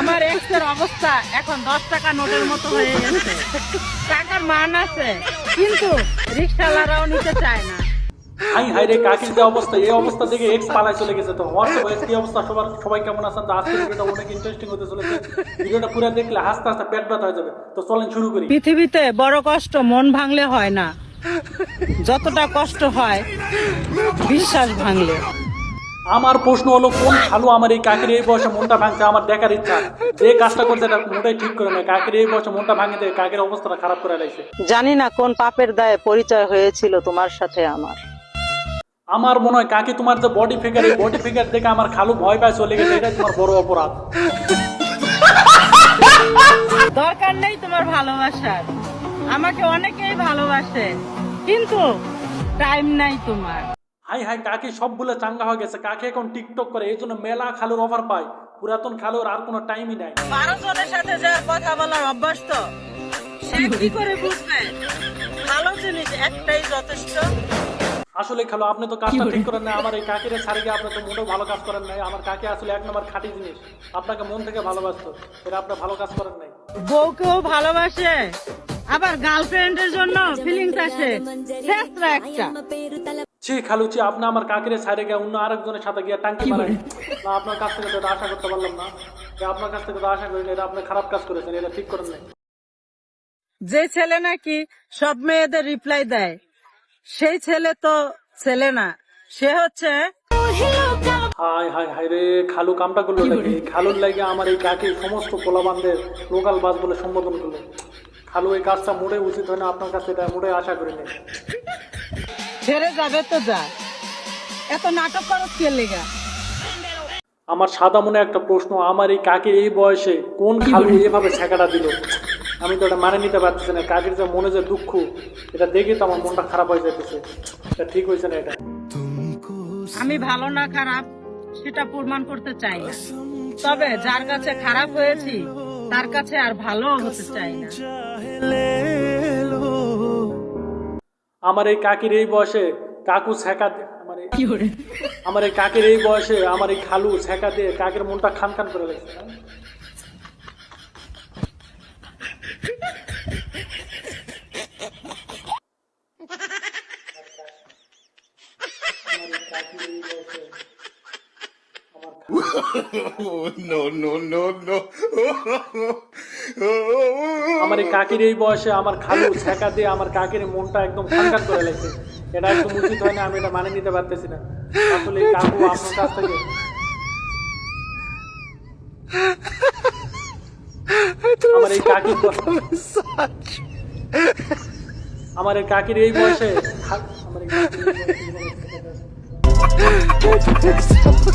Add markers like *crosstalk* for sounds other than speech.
আমার এক্সের অবস্থা এখন দশ টাকা নোটের মতো হয়ে গেছে। টাকার মান আছে কিন্তু রিক্সাওয়ালারাও নিতে চায় না। হাই হাই রে কাকির যে অবস্থা এই অবস্থা থেকে এক্স পালায় চলে গেছে তো। হোয়াটসঅ্যাপ এক্স কি অবস্থা? সবার সবাই কেমন আছেন? তো আজকের ভিডিওটা অনেক ইন্টারেস্টিং হতে চলেছে। ভিডিওটা পুরো দেখলে হাসতে হাসতে পেট ব্যথা হয়ে যাবে। তো চলেন শুরু করি। পৃথিবীতে বড় কষ্ট মন ভাঙলে হয় না। যতটা কষ্ট হয় বিশ্বাস ভাঙলে। আমার প্রশ্ন হলো কোন খালু আমার এই কাকির এই বয়সে মনটা ভাঙছে? আমার দেখার ইচ্ছা। যে কাজটা করছে এটা মোটাই ঠিক করে না কাকির এই বয়সে মনটা ভাঙে দেয় কাকির অবস্থাটা খারাপ করে লাগছে জানি না কোন পাপের দায়ে পরিচয় হয়েছিল তোমার সাথে আমার। আমার মনে হয় কাকি তোমার যে বডি ফিগার এই বডি ফিগার দেখে আমার খালু ভয় পায় চলে গেছে এটাই তোমার বড় অপরাধ। দরকার নেই তোমার ভালোবাসার। আমাকে অনেকেই ভালোবাসে কিন্তু টাইম নাই তোমার। হাই হাই কাকি সবগুলো চাঙ্গা হয়ে গেছে। কাকে এখন টিকটক করে এই জন্য মেলা খালুর অফার পায়। পুরাতন খালুর আর কোনো টাইমই নাই। বারো জনের সাথে যার কথা বলার অভ্যাস তো সে কি করে বুঝবে? ভালো জিনিস একটাই যথেষ্ট। আসলে খালু আপনি তো কাজটা ঠিক করেন না আমার এই কাকিরে ছাড়ে গিয়ে আপনি তো মোটেও ভালো কাজ করেন নাই। আমার কাকি আসলে এক নম্বর খাঁটি জিনিস। আপনাকে মন থেকে ভালোবাসতো। এটা আপনি ভালো কাজ করেন নাই। বউকেও ভালোবাসে। আবার গার্লফ্রেন্ডের জন্য ফিলিংস আসে। একটা। ছি খালু ছি আপনি আমার কাকিরে ছাড়ে গিয়ে অন্য আরেকজনের সাথে গিয়ে টাঙ্কি মারেন না আপনার কাছ থেকে তো এটা আশা করতে পারলাম না। যে আপনার কাছ থেকে তো আশা করিনি এটা আপনি খারাপ কাজ করেছেন এটা ঠিক করেন নাই। যে ছেলে নাকি সব মেয়েদের রিপ্লাই দেয় সেই ছেলে তো ছেলে না সে হচ্ছে হাই হাই হাই রে খালু কামটা করল নাকি? খালুর লাগে আমার এই কাকি সমস্ত পোলাবানদের লোকাল বাস বলে সম্বোধন করল। খালু এই কাজটা মোড়ে উচিত হয় না আপনার কাছে এটা মোড়ে আশা করিনি ছেড়ে যাবে তো যা। এত নাটক করো কে লেগা? আমার সাদা মনে একটা প্রশ্ন আমার এই কাকে এই বয়সে কোন খালু এভাবে ছেঁকাটা দিল? আমি তো এটা মানে নিতে পারতেছি না কাকের যে মনে যে দুঃখ এটা দেখে তো আমার মনটা খারাপ হয়ে যাইতেছে। এটা ঠিক হয়েছে না এটা? আমি ভালো না খারাপ সেটা প্রমাণ করতে চাই না। তবে যার কাছে খারাপ হয়েছি তার কাছে আর ভালো হতে চাই না। আমার এই কাকির এই বয়সে কাকু ছেঁকা আমার এই- আমার এই কাকের এই বয়সে আমার এই খালু ছেঁকা দিয়ে কাকের মনটা খান খান করে গেছে Thank *laughs* no. আমার এই কাকির এই বয়সে আমার খালু ছেঁকা দিয়ে আমার কাকির মনটা একদম খান খান করে লাগছে। এটা একদম উচিত হয় না আমি এটা মানে নিতে পারতেছি না। আসলে এই কাকু আপনার কাছ থেকে আমার এই কাকির আমার এই কাকির এই বয়সে আমার এই কাকির এই বয়সে